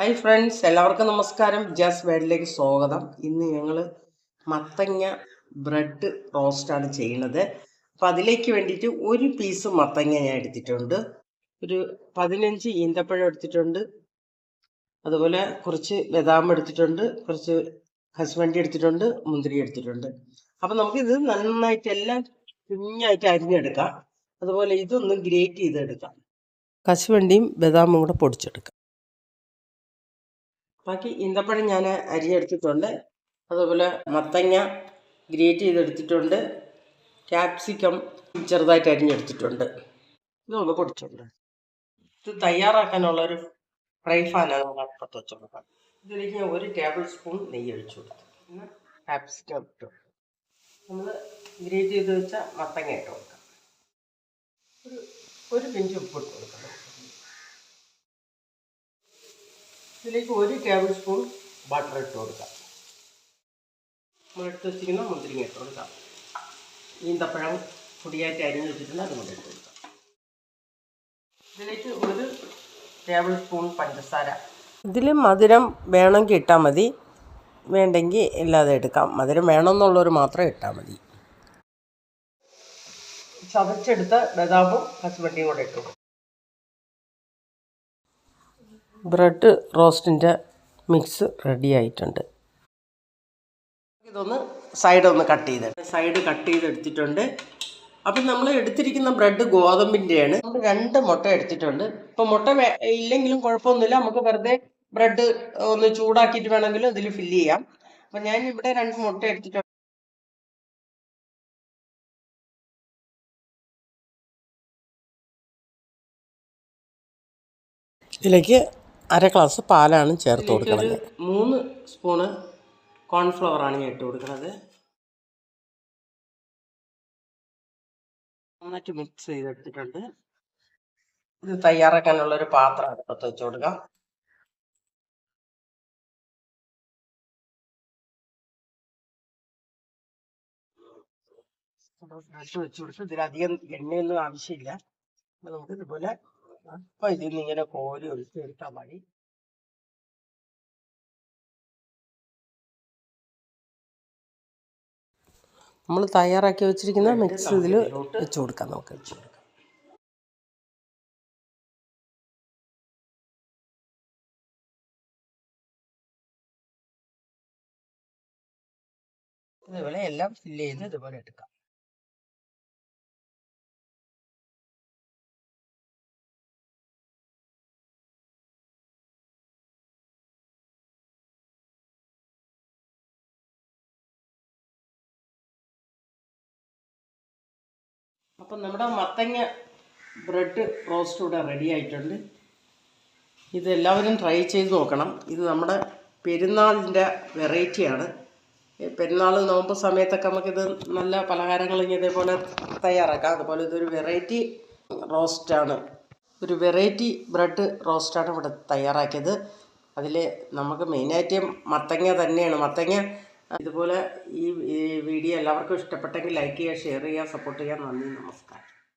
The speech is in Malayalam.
ഹായ് ഫ്രണ്ട്സ് എല്ലാവർക്കും നമസ്കാരം. ജാസ് വേഡിലേക്ക് സ്വാഗതം. ഇന്ന് ഞങ്ങൾ മത്തങ്ങ ബ്രെഡ് റോസ്റ്റാണ് ചെയ്യുന്നത്. അപ്പം അതിലേക്ക് വേണ്ടിയിട്ട് ഒരു പീസ് മത്തങ്ങ ഞാൻ എടുത്തിട്ടുണ്ട്. ഒരു പതിനഞ്ച് ഈന്തപ്പഴം എടുത്തിട്ടുണ്ട്. അതുപോലെ കുറച്ച് ബദാം എടുത്തിട്ടുണ്ട് കുറച്ച് കശുവണ്ടി എടുത്തിട്ടുണ്ട് മുന്തിരി എടുത്തിട്ടുണ്ട്. അപ്പം നമുക്കിത് നന്നായിട്ട് എല്ലാം കുഞ്ഞായിട്ട് അരിഞ്ഞെടുക്കാം. അതുപോലെ ഇതൊന്ന് ഗ്രേറ്റ് ചെയ്തെടുക്കാം. കശുവണ്ടിയും ബദാമും കൂടെ പൊടിച്ചെടുക്കാം. ബാക്കി ഈന്തപ്പഴം ഞാൻ അരിഞ്ഞെടുത്തിട്ടുണ്ട് അതുപോലെ മത്തങ്ങ ഗ്രേറ്റ് ചെയ്തെടുത്തിട്ടുണ്ട്. ക്യാപ്സിക്കം ചെറുതായിട്ട് അരിഞ്ഞെടുത്തിട്ടുണ്ട് ഇതൊന്ന് പൊടിച്ചുണ്ട് ഇത് തയ്യാറാക്കാനുള്ളൊരു ഫ്രൈ ഫാനാണ് നമ്മൾ അടുപ്പത്ത് വെച്ചുകൊടുക്കാം ഇതിലേക്ക് ഞാൻ ഒരു ടേബിൾ സ്പൂൺ നെയ്യ് ഒഴിച്ചു കൊടുത്തു. ക്യാപ്സിക്കം ഇട്ടു. നമ്മൾ ഗ്രേറ്റ് ചെയ്ത് വെച്ച മത്തങ്ങ ഇട്ട് കൊടുക്കാം. ഒരു ഒരു പിഞ്ച് ഉപ്പ് ഇട്ട് കൊടുക്കണം. ഇതിലേക്ക് ഒരു ടേബിൾ സ്പൂൺ ബട്ടർ ഇട്ട് കൊടുക്കാം. നമ്മൾ എടുത്ത് വെച്ചിരിക്കുന്ന മുന്തിരിങ്ങ ഇട്ട് കൊടുക്കാം. ഈന്തപ്പഴം പൊടിയായിട്ട് അരിഞ്ഞ് വെച്ചിട്ടുണ്ട് അതും കൂടെ ഇട്ട് കൊടുക്കാം. ഇതിലേക്ക് ഒരു ടേബിൾ സ്പൂൺ പഞ്ചസാര. ഇതിൽ മധുരം വേണമെങ്കിൽ ഇട്ടാൽ മതി. വേണ്ടെങ്കിൽ ഇല്ലാതെ എടുക്കാം. മധുരം വേണമെന്നുള്ളവർ മാത്രം ഇട്ടാൽ മതി. ചതച്ചെടുത്ത ബദാമും കശുവണ്ടിയും കൂടെ ഇട്ടു. ബ്രെഡ് റോസ്റ്റിന്റെ മിക്സ് റെഡി ആയിട്ടുണ്ട്. ഇതൊന്ന് സൈഡ് ഒന്ന് കട്ട് ചെയ്ത് സൈഡ് കട്ട് ചെയ്ത് എടുത്തിട്ടുണ്ട്. അപ്പം നമ്മൾ എടുത്തിരിക്കുന്ന ബ്രെഡ് ഗോതമ്പിന്റെയാണ് നമ്മൾ രണ്ട് മുട്ട എടുത്തിട്ടുണ്ട്. ഇപ്പം മുട്ട ഇല്ലെങ്കിലും കുഴപ്പമൊന്നുമില്ല. നമുക്ക് വെറുതെ ബ്രെഡ് ഒന്ന് ചൂടാക്കിയിട്ട് വേണമെങ്കിലും ഇതിൽ ഫില്ല് ചെയ്യാം. അപ്പം ഞാൻ ഇവിടെ രണ്ട് മുട്ട എടുത്തിട്ടുണ്ട്. ഇതിലേക്ക് അര ഗ്ലാസ് പാലാണ് ചേർത്ത് കൊടുക്കുന്നത്. മൂന്ന് സ്പൂണ് കോൺഫ്ലവർ ആണ് ഞാൻ ഇട്ട് കൊടുക്കുന്നത്. നന്നായിട്ട് മിക്സ് ചെയ്തെടുത്തിട്ടുണ്ട്. ഇത് തയ്യാറാക്കാനുള്ള ഒരു പാത്രം അടുപ്പത്ത് വെച്ച് കൊടുക്കാം. വെച്ച് കൊടുത്ത് ഇതിലധികം എണ്ണയൊന്നും ആവശ്യമില്ല. നമുക്ക് ഇതുപോലെ അപ്പൊ ഇതിൽ ഇങ്ങനെ കോരി ഒഴിച്ച് എടുത്താൽ മതി. നമ്മൾ തയ്യാറാക്കി വെച്ചിരിക്കുന്ന മിക്സ് ഇതിൽ വെച്ച് കൊടുക്കാം നമുക്ക്. ഇതുപോലെ എല്ലാം ഫില്ല് ചെയ്ത് ഇതുപോലെ എടുക്കാം. അപ്പം നമ്മുടെ മത്തങ്ങ ബ്രെഡ് റോസ്റ്റ് ഇവിടെ റെഡി ആയിട്ടുണ്ട്. ഇതെല്ലാവരും ട്രൈ ചെയ്ത് നോക്കണം. ഇത് നമ്മുടെ പെരുന്നാളിന്റെ വെറൈറ്റിയാണ് പെരുന്നാൾ നോമ്പ് സമയത്തൊക്കെ നമുക്കിത് നല്ല പലഹാരങ്ങൾ ഇതേപോലെ തയ്യാറാക്കാം. അതുപോലെ ഇതൊരു വെറൈറ്റി റോസ്റ്റാണ് ഒരു വെറൈറ്റി ബ്രെഡ് റോസ്റ്റാണ് ഇവിടെ തയ്യാറാക്കിയത്. അതിൽ നമുക്ക് മെയിനായിട്ട് മത്തങ്ങ തന്നെയാണ്. മത്തങ്ങ ഇതുപോലെ ഈ വീഡിയോ എല്ലാവർക്കും ഇഷ്ടപ്പെട്ടെങ്കിൽ ലൈക്ക് ചെയ്യുക ഷെയർ ചെയ്യുക സപ്പോർട്ട് ചെയ്യുക. നന്ദി നമസ്കാരം.